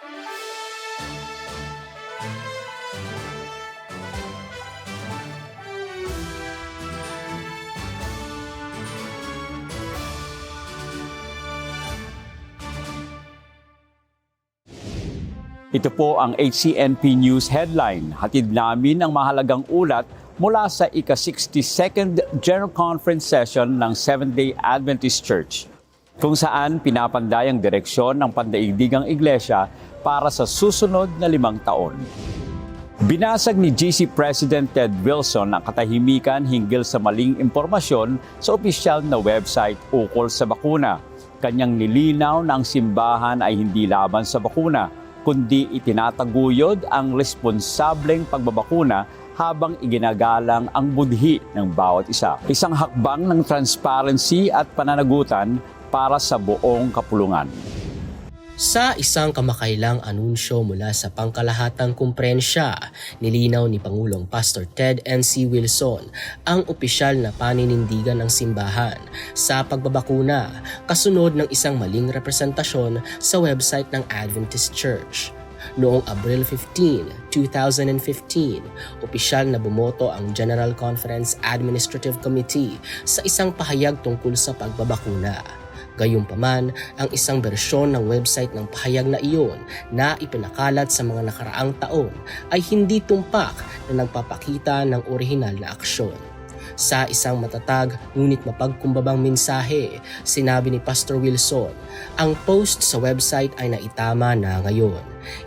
Ito po ang HCNP News headline. Hatid namin ang mahalagang ulat mula sa ika-62nd General Conference Session ng Seventh-day Adventist Church, kung saan pinapanday ang direksyon ng pandaigdigang iglesia para sa susunod na limang taon. Binasag ni GC President Ted Wilson ang katahimikan hinggil sa maling impormasyon sa opisyal na website ukol sa bakuna. Kanyang nilinaw na ang simbahan ay hindi laban sa bakuna, kundi itinataguyod ang responsableng pagbabakuna habang iginagalang ang budhi ng bawat isa. Isang hakbang ng transparency at pananagutan para sa buong kapulungan. Sa isang kamakailang anunsyo mula sa pangkalahatang kumprensya, nilinaw ni Pangulong Pastor Ted N.C. Wilson ang opisyal na paninindigan ng simbahan sa pagbabakuna kasunod ng isang maling representasyon sa website ng Adventist Church. Noong Abril 15, 2015, opisyal na bumoto ang General Conference Administrative Committee sa isang pahayag tungkol sa pagbabakuna. Gayunpaman, ang isang bersyon ng website ng pahayag na iyon na ipinakalat sa mga nakaraang taon ay hindi tumpak na nagpapakita ng orihinal na aksyon. Sa isang matatag ngunit mapagkumbabang mensahe, sinabi ni Pastor Wilson, ang post sa website ay naitama na ngayon.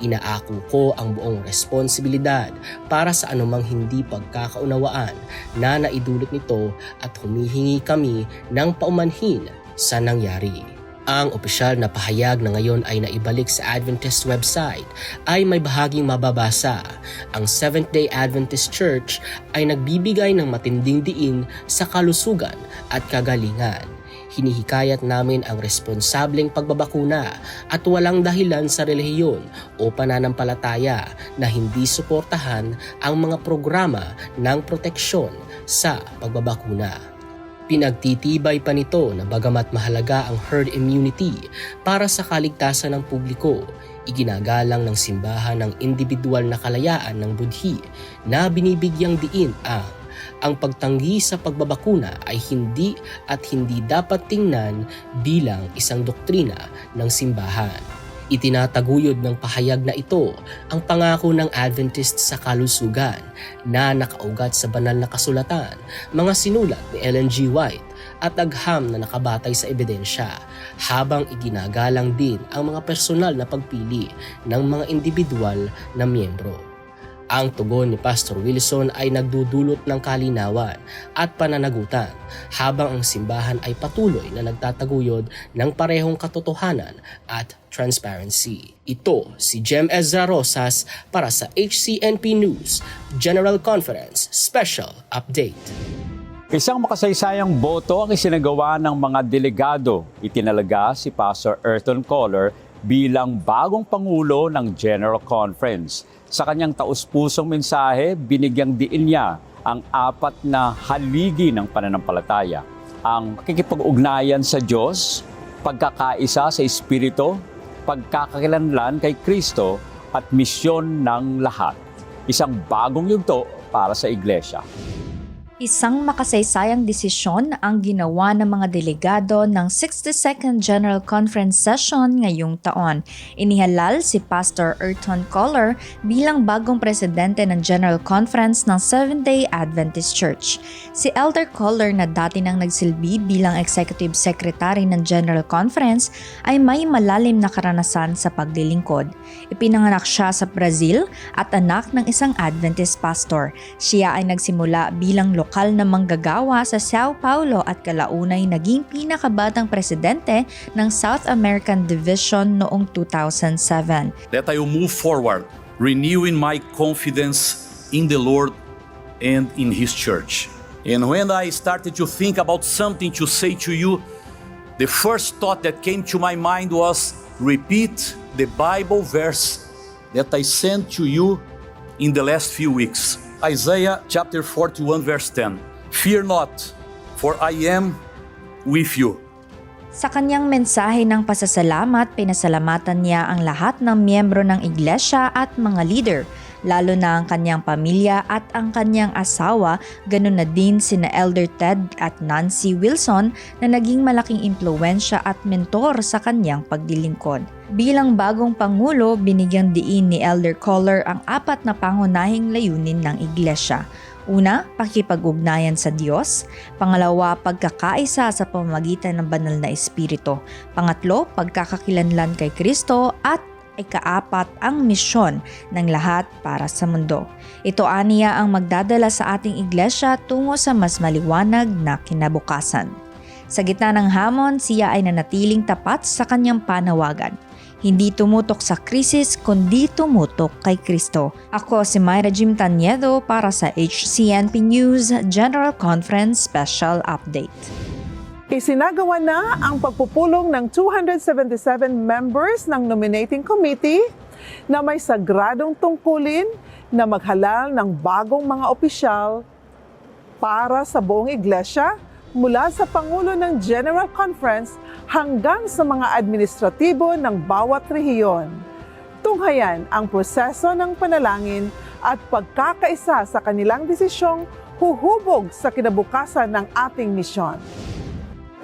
Inaako ko ang buong responsibilidad para sa anumang hindi pagkakaunawaan na naidulot nito at humihingi kami ng paumanhin sa nangyari. Ang opisyal na pahayag na ngayon ay naibalik sa Adventist website ay may bahaging mababasa. Ang Seventh-day Adventist Church ay nagbibigay ng matinding diin sa kalusugan at kagalingan. Hinihikayat namin ang responsableng pagbabakuna at walang dahilan sa relihiyon o pananampalataya na hindi suportahan ang mga programa ng proteksyon sa pagbabakuna. Pinagtitibay pa nito na bagamat mahalaga ang herd immunity para sa kaligtasan ng publiko, iginagalang ng simbahan ng individual na kalayaan ng budhi na binibigyang diin ang ang pagtanggi sa pagbabakuna ay hindi at hindi dapat tingnan bilang isang doktrina ng simbahan. Itinataguyod ng pahayag na ito ang pangako ng Adventist sa kalusugan na nakaugat sa banal na kasulatan, mga sinulat ni Ellen G. White at agham na nakabatay sa ebidensya habang iginagalang din ang mga personal na pagpili ng mga individual na miyembro. Ang tugon ni Pastor Wilson ay nagdudulot ng kalinawan at pananagutan habang ang simbahan ay patuloy na nagtataguyod ng parehong katotohanan at transparency. Ito si Jem Ezra Rosas para sa HCNP News General Conference Special Update. Isang makasaysayang boto ang isinagawa ng mga delegado. Itinalaga si Pastor Erton Kohler bilang bagong Pangulo ng General Conference. Sa kanyang taus-pusong mensahe, binigyang diin niya ang apat na haligi ng pananampalataya. Ang pakikipag-ugnayan sa Diyos, pagkakaisa sa Espiritu, pagkakakilanlan kay Kristo at misyon ng lahat. Isang bagong yugto para sa Iglesia. Isang makasaysayang desisyon ang ginawa ng mga delegado ng 62nd General Conference Session ngayong taon. Inihalal si Pastor Erton Kohler bilang bagong presidente ng General Conference ng Seventh-day Adventist Church. Si Elder Kohler na dati nang nagsilbi bilang Executive Secretary ng General Conference ay may malalim na karanasan sa paglilingkod. Ipinanganak siya sa Brazil at anak ng isang Adventist pastor. Siya ay nagsimula bilang lokal na manggagawa sa Sao Paulo at kalaunay naging pinakabatang presidente ng South American Division noong 2007. that I move forward, renewing my confidence in the Lord and in His church. And when I started to think about something to say to you, the first thought that came to my mind was repeat the Bible verse that I sent to you in the last few weeks. Isaiah chapter 41, verse 10. Fear not, for I am with you. Sa kanyang mensahe ng pasasalamat, pinasalamatan niya ang lahat ng miyembro ng iglesia at mga leader, lalo na ang kanyang pamilya at ang kanyang asawa, ganun na din sina Elder Ted at Nancy Wilson na naging malaking impluensya at mentor sa kanyang paglilingkod. Bilang bagong pangulo, binigyang diin ni Elder Collar ang apat na pangunahing layunin ng iglesia. Una, pakipag-ugnayan sa Diyos. Pangalawa, pagkakaisa sa pamamagitan ng banal na espiritu. Pangatlo, pagkakakilanlan kay Kristo at ikaapat ang misyon ng lahat para sa mundo. Ito aniya ang magdadala sa ating iglesia tungo sa mas maliwanag na kinabukasan. Sa gitna ng hamon, siya ay nanatiling tapat sa kanyang panawagan. Hindi tumutok sa krisis kundi tumutok kay Kristo. Ako si Myra Jim Tanyedo para sa HCNP News General Conference Special Update. Isinagawa na ang pagpupulong ng 277 members ng nominating committee na may sagradong tungkulin na maghalal ng bagong mga opisyal para sa buong iglesia mula sa Pangulo ng General Conference hanggang sa mga administratibo ng bawat rehiyon. Tunghayan ang proseso ng panalangin at pagkakaisa sa kanilang desisyong huhubog sa kinabukasan ng ating misyon.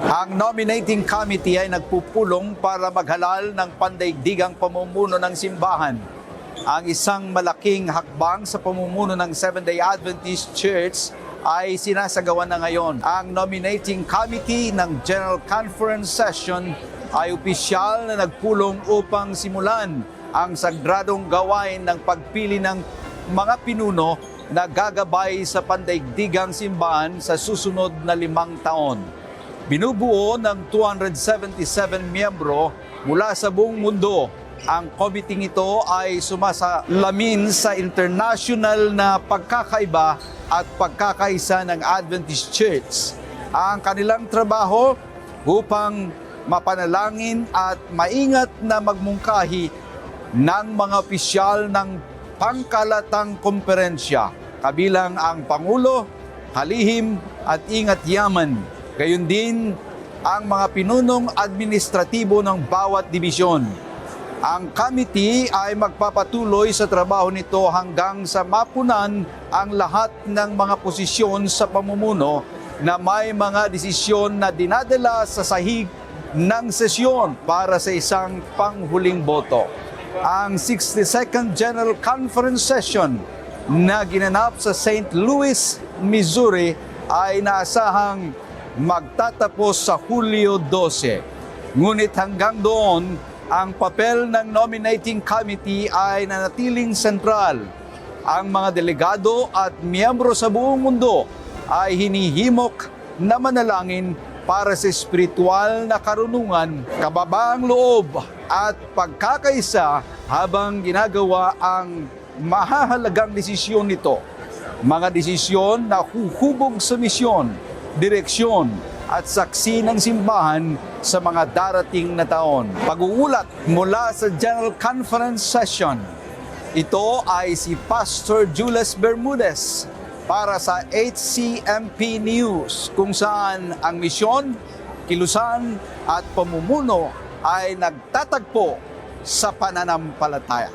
Ang nominating committee ay nagpupulong para maghalal ng pandaigdigang pamumuno ng simbahan. Ang isang malaking hakbang sa pamumuno ng Seventh-day Adventist Church ay sinasagawa na ngayon. Ang nominating committee ng General Conference Session ay opisyal na nagpulong upang simulan ang sagradong gawain ng pagpili ng mga pinuno na gagabay sa pandaigdigang simbahan sa susunod na limang taon. Binubuo ng 277 miyembro mula sa buong mundo. Ang committee ito ay sumasalamin sa international na pagkakaiba at pagkakaisa ng Adventist Church. Ang kanilang trabaho upang mapanalangin at maingat na magmungkahi ng mga opisyal ng pangkalatang komperensya, kabilang ang Pangulo, Halihim at Ingat Yaman. Gayon din ang mga pinunong administratibo ng bawat dibisyon. Ang committee ay magpapatuloy sa trabaho nito hanggang sa mapunan ang lahat ng mga posisyon sa pamumuno na may mga desisyon na dinadala sa sahig ng sesyon para sa isang panghuling boto. Ang 62nd General Conference Session na ginanap sa St. Louis, Missouri ay naasahang magtatapos sa Hulyo 12. Ngunit hanggang doon, ang papel ng nominating committee ay nanatiling sentral. Ang mga delegado at miyembro sa buong mundo ay hinihimok na manalangin para sa espiritual na karunungan, kababaang loob at pagkakaisa habang ginagawa ang mahahalagang desisyon nito. Mga desisyon na huhubog sa misyon, direksyon at saksi ng simbahan sa mga darating na taon. Pag-uulat mula sa General Conference Session. Ito ay si Pastor Jules Bermudez para sa HCMP News kung saan ang misyon, kilusan at pamumuno ay nagtatagpo sa pananampalataya.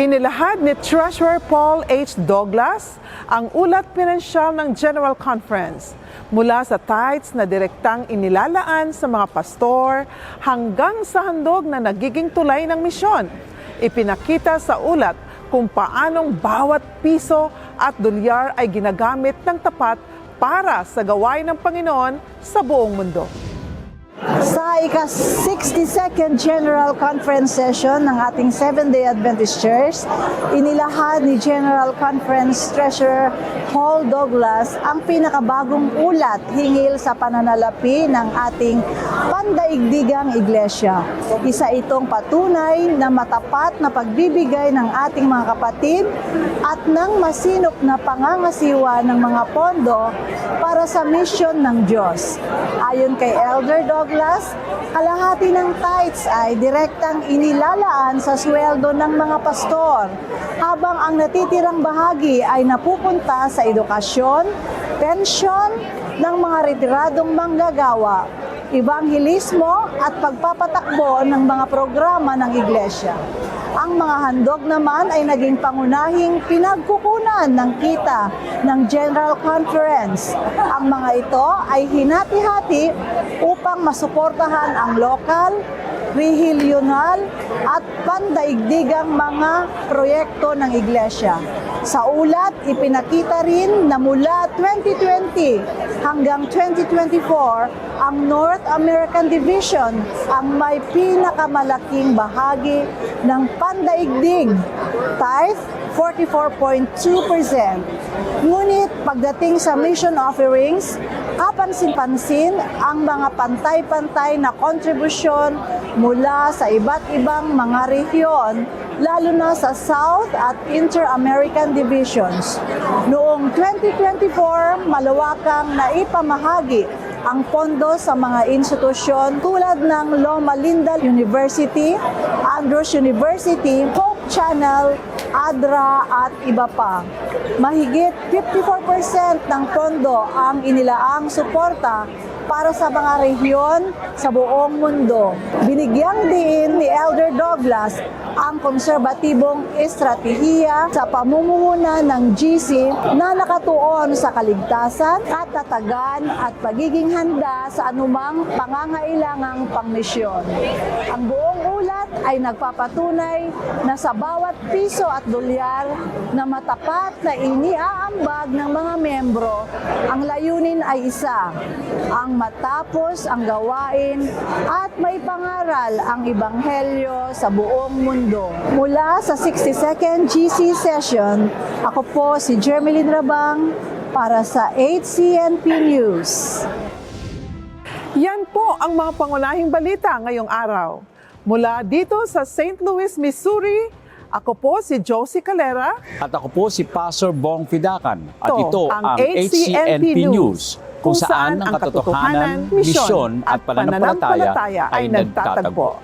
Inilahad ni Treasurer Paul H. Douglas ang ulat pinansyal ng General Conference mula sa tithes na direktang inilalaan sa mga pastor hanggang sa handog na nagiging tulay ng misyon. Ipinakita sa ulat kung paanong bawat piso at dolyar ay ginagamit ng tapat para sa gawain ng Panginoon sa buong mundo. Sa ika-62nd General Conference Session ng ating Seventh-day Adventist Church, inilahad ni General Conference Treasurer Paul Douglas ang pinakabagong ulat hingil sa pananalapi ng ating pandaigdigang iglesia. Isa itong patunay na matapat na pagbibigay ng ating mga kapatid at ng masinop na pangangasiwa ng mga pondo para sa misyon ng Diyos. Ayon kay Elder Douglas, kalahati ng tithes ay direktang inilalaan sa sweldo ng mga pastor, habang ang natitirang bahagi ay napupunta sa edukasyon, pensyon ng mga retiradong manggagawa, ebanghelismo at pagpapatakbo ng mga programa ng iglesia. Ang mga handog naman ay naging pangunahing pinagkukunan ng kita ng General Conference. Ang mga ito ay hinati-hati upang masuportahan ang lokal, regional at pandaigdigang mga proyekto ng iglesia. Sa ulat, ipinakita rin na mula 2020 hanggang 2024, ang North American Division ang may pinakamalaking bahagi ng pandaigdig, tithe 44.2%. Ngunit pagdating sa mission offerings, kapansin-pansin ang mga pantay-pantay na kontribusyon mula sa iba't ibang mga rehiyon, lalo na sa South at Inter-American Divisions. Noong 2024, malawakang naipamahagi ang pondo sa mga institusyon tulad ng Loma Linda University, Andrews University, Hope Channel, ADRA at iba pa. Mahigit 54% ng pondo ang inilaang suporta para sa mga rehiyon sa buong mundo. Binigyang diin ni Elder Douglas ang konserbatibong estratehiya sa pamumuhunan ng GC na nakatuon sa kaligtasan, katatagan at pagiging handa sa anumang pangangailangang pangmisyon. Ang buong ulat ay nagpapatunay na sa bawat piso at dolyar na matapat na iniaambag ng mga membro, ang layunin ay isa, ang matapos ang gawain at may pangaral ang ibanghelyo sa buong mundo. Mula sa 62nd GC session, ako po si Jermeline Rabang para sa 8CNP News. Yan po ang mga pangunahing balita ngayong araw. Mula dito sa St. Louis, Missouri, ako po si Josie Calera. At ako po si Pastor Bong Fidakan. At Ito ito ang ang HCNP News, kung saan ang katotohanan, misyon at pananampalataya ay nagtatagpo.